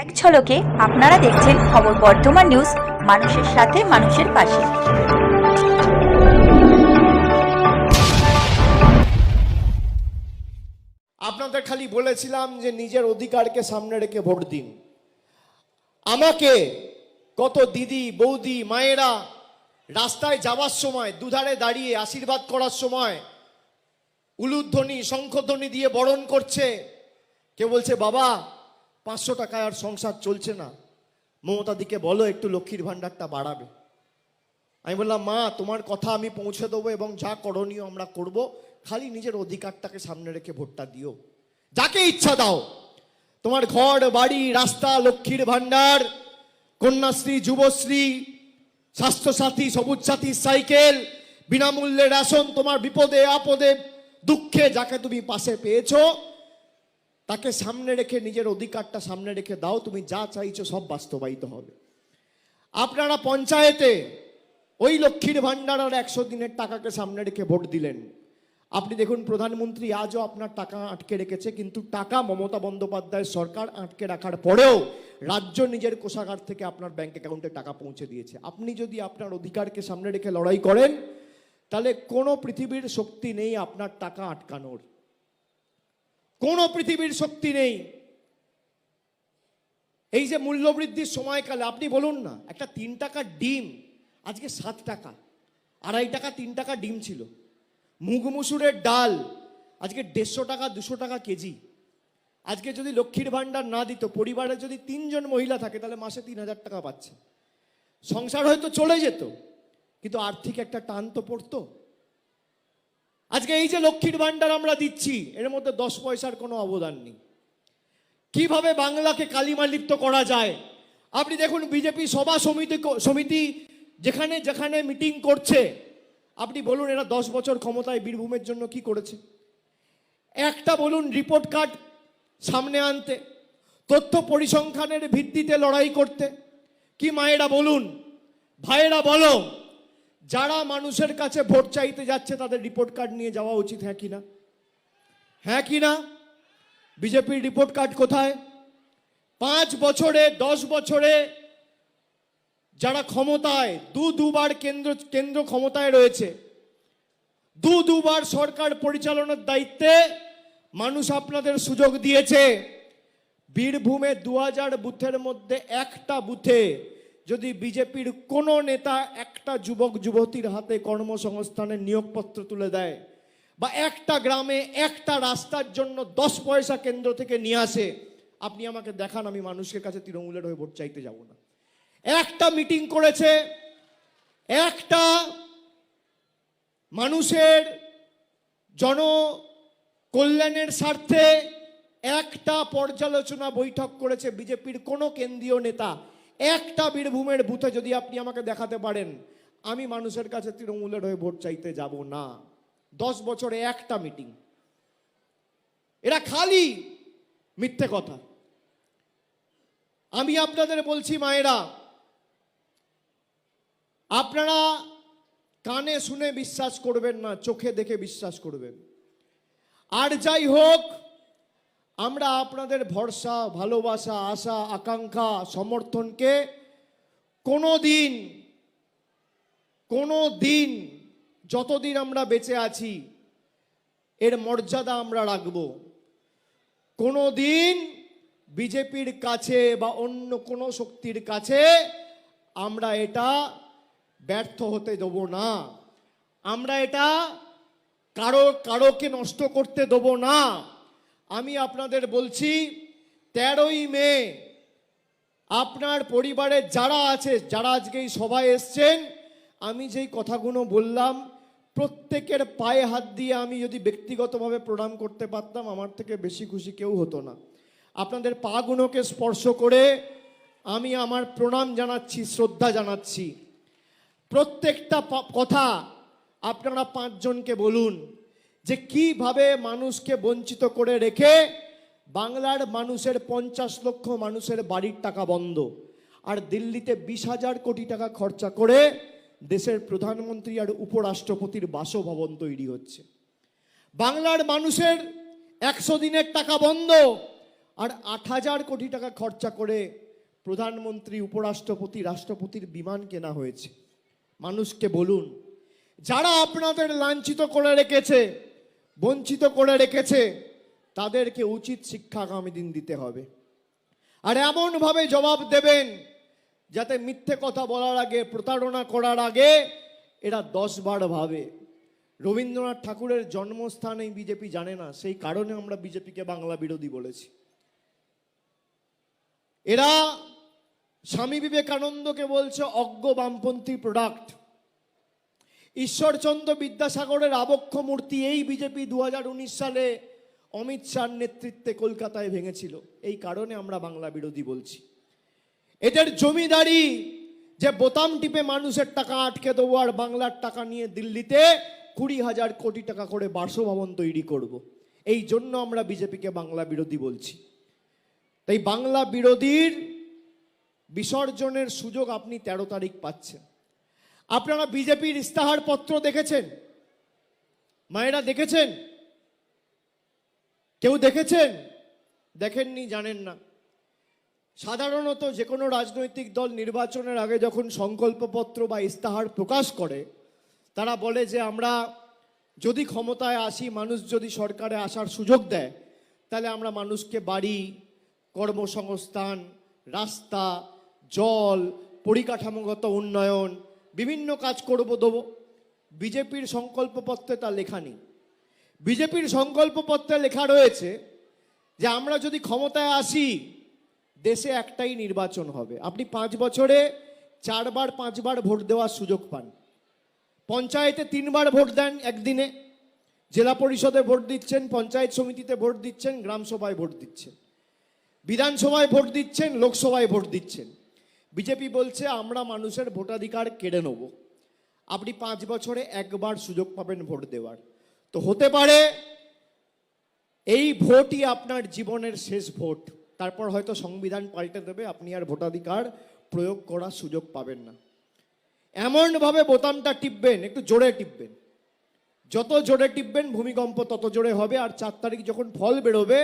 এক ঝলকে আপনারা দেখছেন খবর বর্ধমান নিউজ, মানুষের সাথে, মানুষের পাশে। আপনাদের খালি বলেছিলাম যে নিজের অধিকারকে সামনে রেখে ভোট দিন। আমাকে কত দিদি, বৌদি, মায়েরা রাস্তায় যাওয়ার সময়, দুধারে দাঁড়িয়ে আশীর্বাদ করার সময় উলুধ্বনি, শঙ্খধ্বনি দিয়ে বরণ করছে। কে বলছে, বাবা পাঁচশো টাকায় আর সংসার চলছে না। মমতা দিকে বলো, একটু লক্ষ্মীর ভাণ্ডারটা বাড়াবে। আমি বললাম, মা, তোমার কথা আমি পৌঁছে দেবো এবং যা করণীয় আমরা করব, খালি নিজের অধিকারটাকে সামনে রেখে ভোটটা দিও। যাকে ইচ্ছা দাও। তোমার ঘর, বাড়ি, রাস্তা, লক্ষ্মীর ভাণ্ডার, কন্যাশ্রী, যুবশ্রী, স্বাস্থ্যসাথী সবুজ সাথী সাইকেল, বিনামূল্যে রেশন, তোমার বিপদে, আপদে, দুঃখে, যাকে তুমি পাশে পেয়েছ তাকে সামনে রেখে নিজের অধিকারটা সামনে রেখে দাও, তুমি যা চাইছো সব বাস্তবায়িত হবে। আপনারা পঞ্চায়েতে ওই লক্ষ্মীর ভাণ্ডার আর একশো দিনের টাকাকে সামনে রেখে ভোট দিলেন। আপনি দেখুন, প্রধানমন্ত্রী আজও আপনার টাকা আটকে রেখেছে, কিন্তু টাকা মমতা বন্দ্যোপাধ্যায়ের সরকার আটকে রাখার পরেও রাজ্য নিজের কোষাগার থেকে আপনার ব্যাংক অ্যাকাউন্টে টাকা পৌঁছে দিয়েছে। আপনি যদি আপনার অধিকারকে সামনে রেখে লড়াই করেন, তাহলে কোনো পৃথিবীর শক্তি নেই আপনার টাকা আটকানোর। কোনো পৃথিবীর শক্তি নেই। এই যে মূল্যবৃদ্ধির সময়কালে, আপনি বলুন না, একটা তিন টাকার ডিম, আজকে সাত টাকা, আড়াই টাকা, তিন টাকা ডিম ছিল। মুগ মুসুরের ডাল, আজকে দেড়শো টাকা, দুশো টাকা কেজি। আজকে যদি লক্ষ্মীর ভাণ্ডার না দিত পরিবারে যদি তিনজন মহিলা থাকে, তাহলে মাসে তিন হাজার টাকা পাচ্ছে। সংসার হয়তো চলে যেত, কিন্তু আর্থিক একটা টান তো পড়তো। আজকে এই যে লক্ষ্মীর ভাণ্ডার আমরা দিচ্ছি, এর মধ্যে দশ পয়সার কোনো অবদান নেই। কীভাবে বাংলাকে কালিমালিপ্ত করা যায়? আপনি দেখুন, বিজেপি সভা সমিতি সমিতি যেখানে যেখানে মিটিং করছে, আপনি বলুন এরা দশ বছর ক্ষমতায় বীরভূমের জন্য কি করেছে? একটা বলুন রিপোর্ট কার্ড সামনে আনতে, তথ্য পরিসংখ্যানের ভিত্তিতে লড়াই করতে, কি মায়েরা বলুন? ভাইয়েরা বলো। যারা মানুষের কাছে ভোট চাইতে যাচ্ছে, তাদের রিপোর্ট কার্ড নিয়ে যাওয়া উচিত হ্যাঁ কি না? হ্যাঁ কি না? বিজেপির রিপোর্ট কার্ড কোথায়? পাঁচ বছরে, দশ বছরে যারা ক্ষমতায়, দু দুবার কেন্দ্র কেন্দ্র ক্ষমতায় রয়েছে, দু দুবার সরকার পরিচালনার দায়িত্বে মানুষ আপনাদের সুযোগ দিয়েছে। বীরভূমে দু হাজার বুথের মধ্যে একটা বুথে যদি বিজেপির কোনো নেতা একটা যুবক, যুবতীর হাতে কর্মসংস্থানের নিয়োগপত্র তুলে দেয় বা একটা গ্রামে একটা রাস্তার জন্য দশ পয়সা কেন্দ্র থেকে নিয়ে আসে, আপনি আমাকে দেখান, আমি মানুষের কাছে তৃণমূলের হয়ে ভোট চাইতে যাব না। একটা মিটিং করেছে, একটা মানুষের জন কল্যাণের স্বার্থে একটা পর্যালোচনা বৈঠক করেছে বিজেপির কোনো কেন্দ্রীয় নেতা। একটা বীরভূমের বুথে যদি আপনি আমাকে দেখাতে পারেন, আমি মানুষের কাছে তৃণমূলের হয়ে ভোট চাইতে যাব না। দশ বছরে একটা মিটিং। এরা খালি মিথ্যে কথা। আমি আপনাদের বলছি, মায়েরা, আপনারা কানে শুনে বিশ্বাস করবেন না, চোখে দেখে বিশ্বাস করবেন। আর যাই হোক আমরা আপনাদের ভরসা, ভালোবাসা, আশা, আকাঙ্ক্ষা, সমর্থনকে কোনো দিন কোনো দিন যতদিন আমরা বেঁচে আছি, এর মর্যাদা আমরা রাখব। কোনো দিন বিজেপির কাছে বা অন্য কোনো শক্তির কাছে আমরা এটা ব্যর্থ হতে দেবো না। আমরা এটা কারও, কারোকে নষ্ট করতে দেবো না। আমি আপনাদের বলছি, তেরোই মে আপনার পরিবারে যারা আছে, যারা আজকে এই সভায় এসছেন, আমি যেই কথাগুলো বললাম, প্রত্যেকের পায়ে হাত দিয়ে আমি যদি ব্যক্তিগতভাবে প্রণাম করতে পারতাম, আমার থেকে বেশি খুশি কেউ হতো না। আপনাদের পাগুলোকে স্পর্শ করে আমি আমার প্রণাম জানাচ্ছি, শ্রদ্ধা জানাচ্ছি। প্রত্যেকটা কথা আপনারা পাঁচজনকে বলুন। যে কীভাবে মানুষকে বঞ্চিত করে রেখে বাংলার মানুষের পঞ্চাশ লক্ষ মানুষের বাড়ির টাকা বন্ধ আর দিল্লিতে বিশ হাজার কোটি টাকা খরচা করে দেশের প্রধানমন্ত্রী আর উপরাষ্ট্রপতির বাসভবন তৈরি হচ্ছে। বাংলার মানুষের একশো দিনের টাকা বন্ধ আর আট হাজার কোটি টাকা খরচা করে প্রধানমন্ত্রী, উপরাষ্ট্রপতি, রাষ্ট্রপতির বিমান কেনা হয়েছে। মানুষকে বলুন, যারা আপনাদের লাঞ্ছিত করে রেখেছে বঞ্চিত করে রেখেছে, তাদেরকে উচিত শিক্ষা আগামী দিন দিতে হবে। আর এমনভাবে জবাব দেবেন, যাতে মিথ্যে কথা বলার আগে, প্রতারণা করার আগে এরা দশ বার ভাবে। রবীন্দ্রনাথ ঠাকুরের জন্মস্থান এই বিজেপি জানে না, সেই কারণে আমরা বিজেপিকে বাংলা বিরোধী বলেছি। এরা স্বামী বিবেকানন্দকে বলছে অজ্ঞ বামপন্থী প্রোডাক্ট ঈশ্বরচন্দ্র বিদ্যাসাগরের আবক্ষ মূর্তি এই বিজেপি দু হাজার উনিশ সালে অমিত শাহর নেতৃত্বে কলকাতায় ভেঙেছিল। এই কারণে আমরা বাংলা বিরোধী বলছি। এদের জমিদারি যে বোতাম টিপে মানুষের টাকা আটকে দেবো আর বাংলার টাকা নিয়ে দিল্লিতে কুড়ি হাজার কোটি টাকা করে বাসভবন তৈরি করব। এই জন্য আমরা বিজেপিকে বাংলা বিরোধী বলছি। তাই বাংলা বিরোধীর বিসর্জনের সুযোগ আপনি তেরো তারিখ পাচ্ছেন। আপনারা বিজেপির ইস্তাহার পত্র দেখেছেন? মায়েরা দেখেছেন? কেউ দেখেছেন? দেখেননি, জানেন না। সাধারণত যে কোনো রাজনৈতিক দল নির্বাচনের আগে যখন সংকল্পপত্র বা ইস্তাহার প্রকাশ করে, তারা বলে যে আমরা যদি ক্ষমতায় আসি, মানুষ যদি সরকারে আসার সুযোগ দেয়, তাহলে আমরা মানুষকে বাড়ি, কর্মসংস্থান, রাস্তা, জল, পরিকাঠামোগত উন্নয়ন বিভিন্ন কাজ করব, দেবো। বিজেপির সংকল্পপত্রে তা লেখা নেই। বিজেপির সংকল্পপত্রে লেখা রয়েছে যে, আমরা যদি ক্ষমতায় আসি, দেশে একটাই নির্বাচন হবে। আপনি পাঁচ বছরে চারবার, পাঁচবার ভোট দেওয়ার সুযোগ পান। পঞ্চায়েতে তিনবার ভোট দেন একদিনে। জেলা পরিষদে ভোট দিচ্ছেন, পঞ্চায়েত সমিতিতে ভোট দিচ্ছেন, গ্রামসভায় ভোট দিচ্ছেন। বিধানসভায় ভোট দিচ্ছেন, লোকসভায় ভোট দিচ্ছেন। বিজেপি বলছে, আমরা মানুষের ভোটাধিকার কেড়ে নেব। আপনি পাঁচ বছরে একবার সুযোগ পাবেন ভোট দেওয়ার। তো হতে পারে, এই ভোটই আপনার জীবনের শেষ ভোট। তারপর হয়তো সংবিধান পাল্টে দেবে, আপনি আর ভোটাধিকার প্রয়োগ করার সুযোগ পাবেন না। এমনভাবে বোতামটা টিপবেন, একটু জোরে টিপবেন। যত জোরে টিপবেন, ভূমিকম্প তত জোরে হবে, আর চার তারিখ যখন ফল বেরোবে,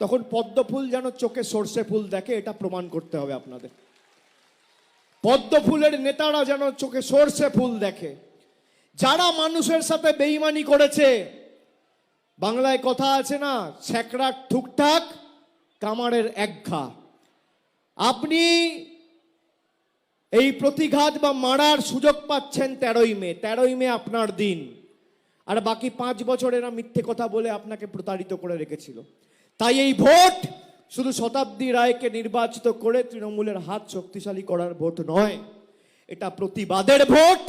তখন পদ্ম ফুল যেন চোখে সর্ষে ফুল দেখে, এটা প্রমাণ করতে হবে আপনাদের। পদ্ম ফুলের নেতারা যেন চোখে সর্ষে ফুল দেখে। যারা মানুষের সাথে বেইমানি করেছে, বাংলায় কথা আছে না ছ্যাকড়ার ঠুকঠাক, কামারের একঘা আপনি এই প্রতিঘাত বা মারার সুযোগ পাচ্ছেন তেরোই মে তেরোই মে আপনার দিন। আর বাকি পাঁচ বছর এরা মিথ্যে কথা বলে আপনাকে প্রতারিত করে রেখেছিল। তাই এই ভোট শুধু শতাব্দী রায়কে নির্বাচিত করে তৃণমূলের হাত শক্তিশালী করার ভোট নয়, এটা প্রতিবাদের ভোট,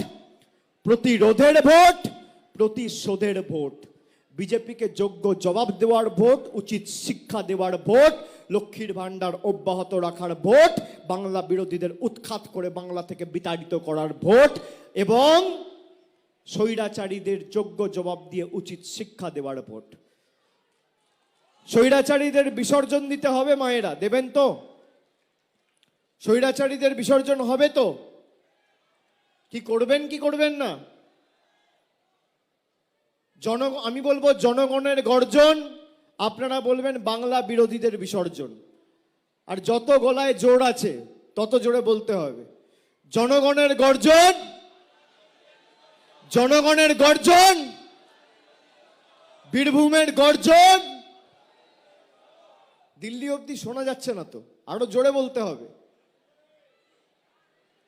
প্রতিরোধের ভোট, প্রতিশোধের ভোট। বিজেপিকে যোগ্য জবাব দেওয়ার ভোট, উচিত শিক্ষা দেওয়ার ভোট, লক্ষ্মীর ভাণ্ডার অব্যাহত রাখার ভোট, বাংলা বিরোধীদের উৎখাত করে বাংলা থেকে বিতাড়িত করার ভোট এবং স্বৈরাচারীদের যোগ্য জবাব দিয়ে উচিত শিক্ষা দেওয়ার ভোট। স্বৈরাচারীদের বিসর্জন দিতে হবে মায়েরা, দেবেন তো? স্বৈরাচারীদের বিসর্জন হবে তো? কি করবেন কি করবেন না? জন আমি বলব জনগণের গর্জন, আপনারা বলবেন বাংলা বিরোধীদের বিসর্জন। আর যত গলায় জোর আছে, তত জোরে বলতে হবে। জনগণের গর্জন জনগণের গর্জন, বীরভূমের গর্জন দিল্লি অবধি শোনা যাচ্ছে না তো। আরও জোরে বলতে হবে।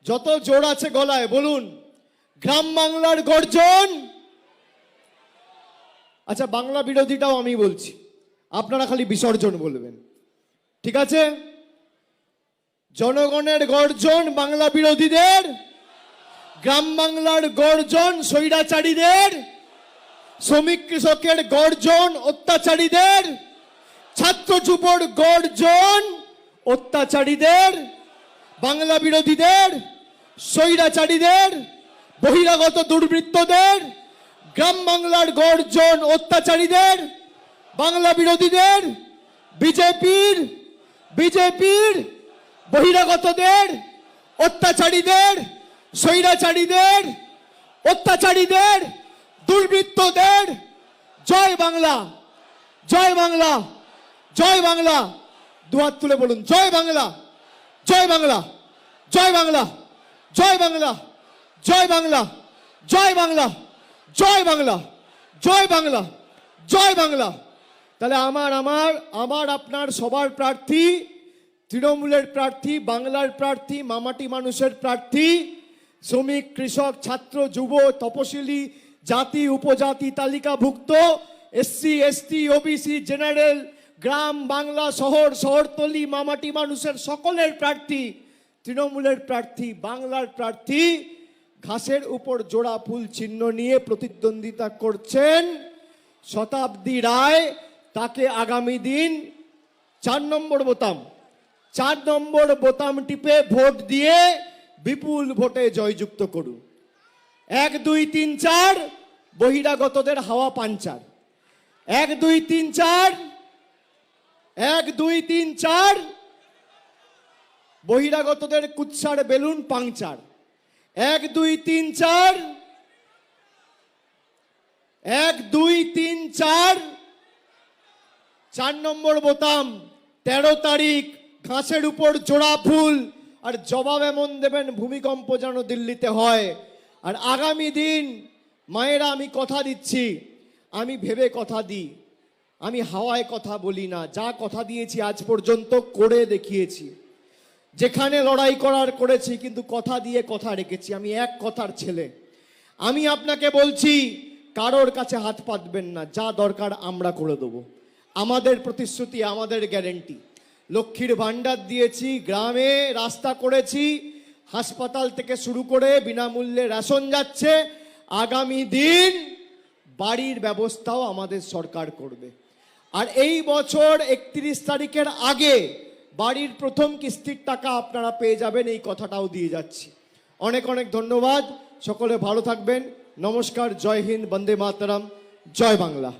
যত জোর আছে গলায়, বলুন, গ্রাম বাংলার গর্জন। আচ্ছা বাংলা বিরোধীটাও আমি বলছি। আপনারা খালি বিসর্জন বলবেন। ঠিক আছে? জনগণের গর্জন বাংলা বিরোধীদের, গ্রাম বাংলার গর্জন স্বৈরাচারীদের, শ্রমিক কৃষকের গর্জন অত্যাচারীদের ছাত্র যুবর গর্জন, অত্যাচারীদের, বাংলা বিরোধীদের, স্বৈরাচারীদের, বহিরাগত দুর্বৃত্তদের, গ্রাম বাংলার গর্জন, অত্যাচারীদের, বাংলা বিরোধীদের, বিজেপির বিজেপির, বহিরাগতদের, অত্যাচারীদের, স্বৈরাচারীদের, অত্যাচারীদের, দুর্বৃত্তদের। জয় বাংলা জয় বাংলা। জয় বাংলা দুহাত তুলে বলুন জয় বাংলা জয় বাংলা জয় বাংলা জয় বাংলা জয় বাংলা জয় বাংলা জয় বাংলা জয় বাংলা জয় বাংলা তাহলে আমার আমার আমার আপনার সবার প্রার্থী তৃণমূলের প্রার্থী বাংলার প্রার্থী মামাটি মানুষের প্রার্থী শ্রমিক কৃষক ছাত্র যুব তপশিলি জাতি উপজাতি তালিকাভুক্ত এসসি এসটি ওবিসি জেনারেল গ্রাম, বাংলা, শহর, শহরতলি, মামাটি মানুষের সকলের প্রার্থী, তৃণমূলের প্রার্থী, বাংলার প্রার্থী, ঘাসের উপর জোড়া ফুল চিহ্ন নিয়ে প্রতিদ্বন্দ্বিতা করছেন শতাব্দী রায়। তাকে আগামী দিন চার নম্বর বোতাম, চার নম্বর বোতাম টিপে ভোট দিয়ে বিপুল ভোটে জয়যুক্ত করুন। এক, দুই, তিন, চার, বহিরাগতদের হাওয়া পাঞ্চার। এক, দুই, তিন, চার এক, দুই, তিন, চার। বহিরাগতদের কুৎসার বেলুন, পাংচার। এক, দুই, তিন, চার। এক, দুই, তিন, চার। চার নম্বর বোতাম, তেরো তারিখ, ঘাসের উপর জোড়া ফুল। আর জবাব এমন দেবেন, ভূমিকম্প যেন দিল্লিতে হয়। আর আগামী দিন, মায়েরা, আমি কথা দিচ্ছি। আমি ভেবে কথা দিই। আমি হাওয়ায় কথা বলি না, যা কথা দিয়েছি আজ পর্যন্ত করে দেখিয়েছি। যেখানে লড়াই করার করেছি, কিন্তু কথা দিয়ে কথা রেখেছি, আমি এক কথার ছেলে। আমি আপনাকে বলছি, কারোর কাছে হাত পাতবেন না, যা দরকার আমরা করে দেবো। আমাদের প্রতিশ্রুতি, আমাদের গ্যারেন্টি। লক্ষ্মীর ভাণ্ডার দিয়েছি, গ্রামে রাস্তা করেছি, হাসপাতাল থেকে শুরু করে বিনামূল্যে রেশন যাচ্ছে। আগামী দিন বাড়ির ব্যবস্থাও আমাদের সরকার করবে। আর এই বছর একত্রিশ তারিখের আগে বাড়ির প্রথম কিস্তির টাকা আপনারা পেয়ে যাবেন, এই কথাটাও দিয়ে যাচ্ছি। অনেক অনেক ধন্যবাদ, সকলে ভালো থাকবেন। নমস্কার, জয় হিন্দ, বন্দে মাতারাম, জয় বাংলা।